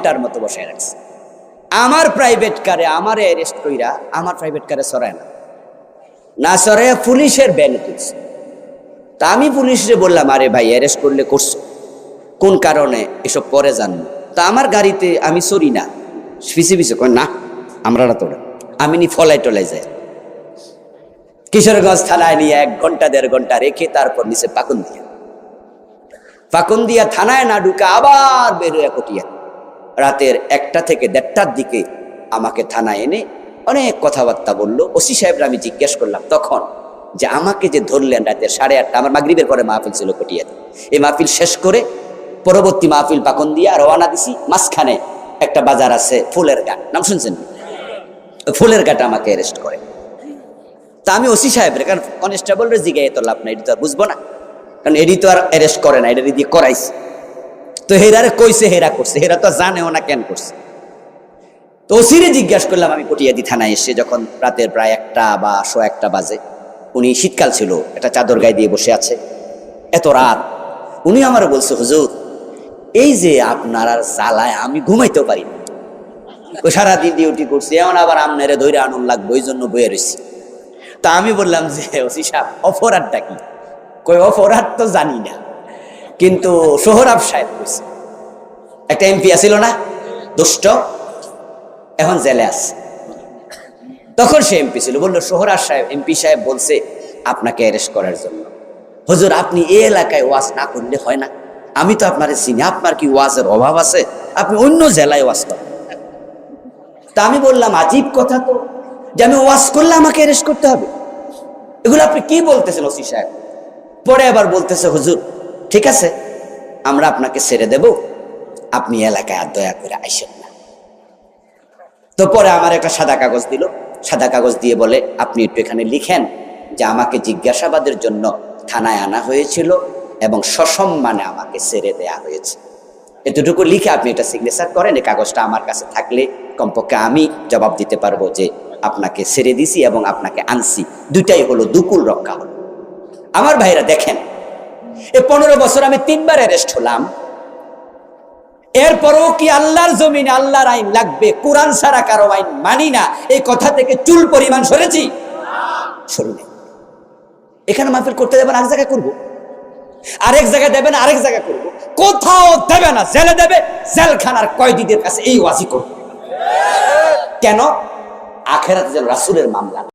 ঘণ্টার মতো বসে রাখছে। আমার প্রাইভেট কারে আমার অ্যারেস্ট কইরা আমার প্রাইভেট কারে সরায় না। না সরাইয়া পুলিশের ব্যানে তুলছে। তা আমি পুলিশে বললাম, আরে ভাই অ্যারেস্ট করলে করছ। কোন কারণে? এসব পরে জানব। তা আমার গাড়িতে আমি সরি না। পিছিয়ে পিছিয়ে কয়, না আমরা তোরা। আমি নি ফলাই টলাই যাই। কিশোরগঞ্জ থানায় নিয়ে এক ঘণ্টা, দেড় ঘণ্টা রেখে তারপর নিচে পাকুন দিয়া। পাকুন দিয়া থানায় না ঢুকে আবার বেরোয়া কটিয়া। রাতের একটা থেকে দেড়টার দিকে আমাকে থানায় এনে অনেক কথাবার্তা বলল। ওসি সাহেবরা আমি জিজ্ঞেস করলাম, তখন যে আমাকে যে ধরলেন রাতের সাড়ে আটটা, আমার মাগরিবের পরে মাহফিল ছিল কটিয়াতে এই মাহফিল শেষ করে পরবর্তী মাহফিল পাকন দিয়া রওনা দিছি। মাঝখানে একটা বাজার আছে, ফুলের ঘাট। নাম শুনছেন? ফুলের ঘাট আমাকে অ্যারেস্ট করে। তা আমি ওসি সাহেবের, কারণ কনস্টেবলের জিগাই তো লাভ নাই, এটি তো আর বুঝব না। কারণ এডি তো আর অ্যারেস্ট করে না, এটা দিয়ে করাইছে। তো হেরারে কইছে হেরা করছে, হেরা তো জানেও না কেন করছে। তো ওসিরে জিজ্ঞাসা করলাম, আমি কটিয়াদি থানায় এসে যখন রাতের প্রায় একটা বা শো একটা বাজে, উনি শীতকাল ছিল, একটা চাদর গায়ে দিয়ে বসে আছে, এত রাত, উনি আমার বলছে, হুজুর, এই যে আপনার আর জ্বালায় আমি ঘুমাইতেও পারি সারাদিন ডিউটি করছি এমন আবার আমনেরে ধৈর্য আনন্দ লাগবে, ওই জন্য বয়ে রয়েছি তা আমি বললাম যে, ওসি সাহেব, অপরাধটা কি? কই অপরাধ তো জানি না। কিন্তু সোহরাব সাহেব কইছে একটা এমপি আছিল না, দুষ্ট, এখন জেলে আছে। তখন সে এমপি ছিল, বলল সোহরাব সাহেব এমপি সাহেব বলছে আপনাকে অ্যারেস্ট করার জন্য। হুজুর, আপনি এই এলাকায় ওয়াজ না করলে হয় না। আমি তো আপনার চিনি, আপনার কি ওয়াজের অভাব আছে? আপনি অন্য জেলায় ওয়াজ করেন। তা আমি বললাম, আজীব কথা তো, যে আমি ওয়াজ করলে আমাকে অ্যারেস্ট করতে হবে। এগুলো আপনি কি বলতেছেন ওসি সাহেব? পরে আবার বলতেছে, হুজুর ঠিক আছে? আমরা আপনাকে ছেড়ে দেব। আপনি এলাকায় আর দয়া করে আইসেন না। তো পরে আমার একটা সাদা কাগজ দিল। সাদা কাগজ দিয়ে বলে, আপনি একটু এখানে লিখেন যে আমাকে জিজ্ঞাসাবাদের জন্য থানায় আনা হয়েছিল এবং সসম্মানে আমাকে ছেড়ে দেয়া হয়েছে। এতটুকু লিখে আপনি এটা সিগনেচার করেন। এই কাগজটা আমার কাছে থাকলে কমপক্ষে আমি জবাব দিতে পারব যে আপনাকে ছেড়ে দিছি এবং আপনাকে আনছি। দুইটাই হলো দুকুল রক্ষা হলো। আমার ভাইরা দেখেন এ পনেরো বছর আমি তিনবার অ্যারেস্ট হলাম। এরপরও কি আল্লাহর জমিন আল্লাহর আইন লাগবে? কোরআন ছাড়া কারও আইন মানি না। এই কথা থেকে চুল পরিমাণ সরেছি? সরি এখানে মাহফিল করতে দেবেন এক জায়গায় করব। আরেক জায়গায় দেবেন, আরেক জায়গায় করব। কোথাও দেবে না, জেলে দেবে, জেলখানার কয়েদিদের কাছে এই ওয়াজি করব। কেন? আখেরাতে যেন রাসুলের মামলা।